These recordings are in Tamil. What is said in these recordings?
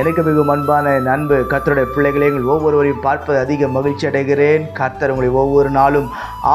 எனக்கு மிகவும் அன்பான நண்பு கர்த்தருடைய பிள்ளைகளை எங்கள் ஒவ்வொருவரையும் பார்ப்பது அதிக மகிழ்ச்சி அடைகிறேன். கர்த்தர் உங்களை ஒவ்வொரு நாளும்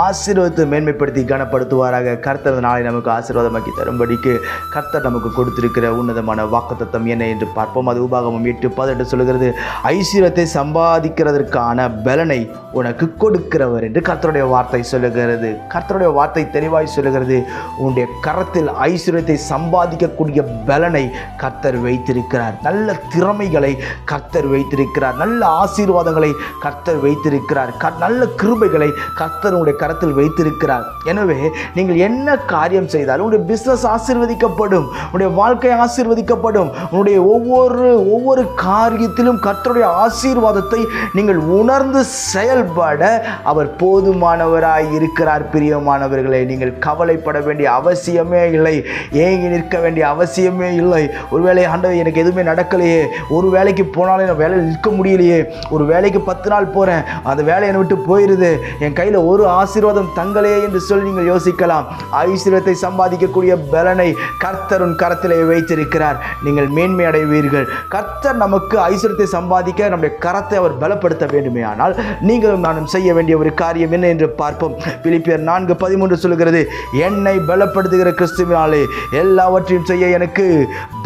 ஆசீர்வதித்து மேன்மைப்படுத்தி கனப்படுத்துவாராக. கர்த்தர் நாளை நமக்கு ஆசீர்வாதமாக்கி தரும்படிக்கு கர்த்தர் நமக்கு கொடுத்திருக்கிற உன்னதமான வாக்குத்தத்தம் என்ன என்று பார்ப்போம். அது உபாகமும் எட்டு பதினெட்டு சொல்கிறது ஐஸ்வர்யத்தை சம்பாதிக்கிறதற்கான பலனை உனக்கு கொடுக்கிறவர் என்று கர்த்தருடைய வார்த்தை சொல்லுகிறது. கர்த்தருடைய வார்த்தை தெளிவாய் சொல்லுகிறது உன்னுடைய கரத்தில் ஐஸ்வர்யத்தை சம்பாதிக்கக்கூடிய பலனை கர்த்தர் வைத்திருக்கிறார். நல்ல திறமைகளை கர்த்தர் வைத்திருக்கிறார். நல்ல ஆசீர்வாதங்களை கர்த்தர் வைத்திருக்கிறார். க- நல்ல கிருபைகளை கர்த்தருடைய கரத்தில் வைத்திருக்கிறார். எனவே நீங்கள் என்ன காரியம் செய்தாலும் உங்களுடைய பிஸ்னஸ் ஆசீர்வதிக்கப்படும் உங்களுடைய வாழ்க்கை ஆசீர்வதிக்கப்படும் உங்களுடைய ஒவ்வொரு ஒவ்வொரு காரியத்திலும் கர்த்தருடைய ஆசீர்வாதத்தை நீங்கள் உணர்ந்து செயல்பட அவர் போதுமானவராய் இருக்கிறார். பிரியமானவர்களே நீங்கள் கவலைப்பட வேண்டிய அவசியமே இல்லை. ஏங்கி நிற்க வேண்டிய அவசியமே இல்லை. ஒருவேளை ஆண்டவர் எனக்கு எதுவுமே நடக்கலையே ஒரு வேலைக்கு போனாலும் நான் வேலையில் நிற்க முடியலையே. ஒரு வேலைக்கு பத்து நாள் போகிறேன் அந்த வேலை என்னை விட்டு போயிடுது என் கையில் ஒரு ஆசீர்வாதம் தங்கலையே என்று சொல்லி நீங்கள் யோசிக்கலாம். ஐஸ்வர்யத்தை சம்பாதிக்கக்கூடிய பலனை கர்த்தருன் கரத்திலே வைத்திருக்கிறார். நீங்கள் மேன்மை அடைவீர்கள். கர்த்தர் நமக்கு ஐஸ்வர்யத்தை சம்பாதிக்க நம்முடைய கரத்தை அவர் பலப்படுத்த வேண்டுமே. ஆனால் நீங்களும் நானும் செய்ய வேண்டிய ஒரு காரியம் என்ன என்று பார்ப்போம். பிலிப்பியர் நான்கு பதிமூன்று சொல்கிறது என்னை பலப்படுத்துகிற கிறிஸ்துவினாலே எல்லாவற்றையும் செய்ய எனக்கு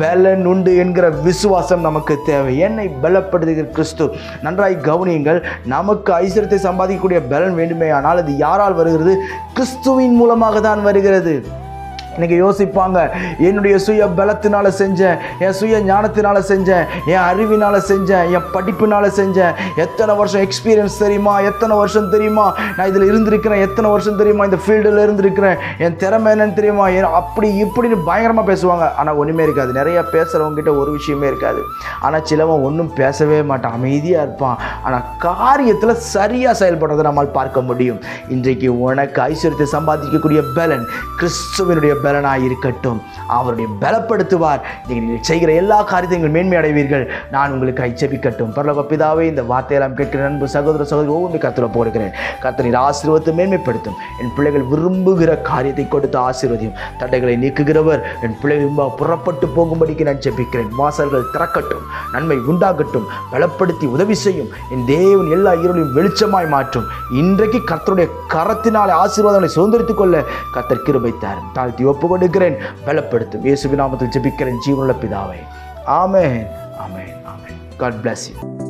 பலன் உண்டு என்கிற விசுவாசம் நமக்கு தேவை. என்னை பலப்படுத்துகிற கிறிஸ்து. நன்றாய் கவனியுங்கள். நமக்கு ஐஸ்வர்யத்தை சம்பாதிக்கக்கூடிய பலன் வேண்டுமே ஆனால் அது யாரால் வருகிறது? கிறிஸ்துவின் மூலமாக தான் வருகிறது. இன்னைக்கு யோசிப்பாங்க. என்னுடைய சுய பலத்தினால செஞ்சேன் என் சுய ஞானத்தினால செஞ்சேன் என் அறிவினால செஞ்சேன் என் படிப்பினால செஞ்சேன். எத்தனை வருஷம் எக்ஸ்பீரியன்ஸ் தெரியுமா? எத்தனை வருஷம் தெரியுமா? நான் இதில் இருந்திருக்கிறேன். எத்தனை வருஷம் தெரியுமா? இந்த ஃபீல்டில் இருந்திருக்கிறேன். என் திறமை என்னன்னு தெரியுமா? என் அப்படி இப்படின்னு பயங்கரமாக பேசுவாங்க. ஆனால் ஒன்றுமே இருக்காது. நிறைய பேசுகிறவங்ககிட்ட ஒரு விஷயமே இருக்காது. ஆனால் சிலவன் ஒன்றும் பேசவே மாட்டான். அமைதியாக இருப்பான். ஆனால் காரியத்தில் சரியாக செயல்படுறதை நம்மால் பார்க்க முடியும். இன்றைக்கு உனக்கு ஐஸ்வர்யத்தை சம்பாதிக்கக்கூடிய பலன் கிறிஸ்துவனுடைய பலனாக இருக்கட்டும் அவருடைய பலப்படுத்துவார். நீங்கள் செய்கிற எல்லா காரியத்தையும் மேன்மை அடைவீர்கள். நான் உங்களுக்கு ஐச்சபிக்கட்டும். பரலோக பிதாவே இந்த வார்த்தையெல்லாம் கேட்கிற நண்பு சகோதர சகோதரி ஒவ்வொன்று கத்தில் போடுகிறேன். கத்தனின் ஆசீர்வத்தை மேன்மைப்படுத்தும். என் பிள்ளைகள் விரும்புகிற காரியத்தை கொடுத்து ஆசீர்வதியும் தடைகளை நீக்குகிறவர் என் பிள்ளைகள் புறப்பட்டு போகும்படிக்கு நான் ஜெபிக்கிறேன். வாசல்கள் திறக்கட்டும். நன்மை உண்டாகட்டும். பலப்படுத்தி உதவி செய்யும். என் தேவன் எல்லா இருளையும் வெளிச்சமாய் மாற்றும். இன்றைக்கு கர்த்தருடைய கரத்தினாலே ஆசீர்வாதங்களை சுதந்திரித்துக் கொள்ள கர்த்தர் கிருபை தாரும். தாழ்த்தி ஒப்பு கொடுக்கிறேன் பலப்படுத்தும். இயேசுவின் நாமத்தில் ஜெபிக்கிறேன். ஜீவனுள்ள பிதாவை. Amen. Amen. Amen. God bless you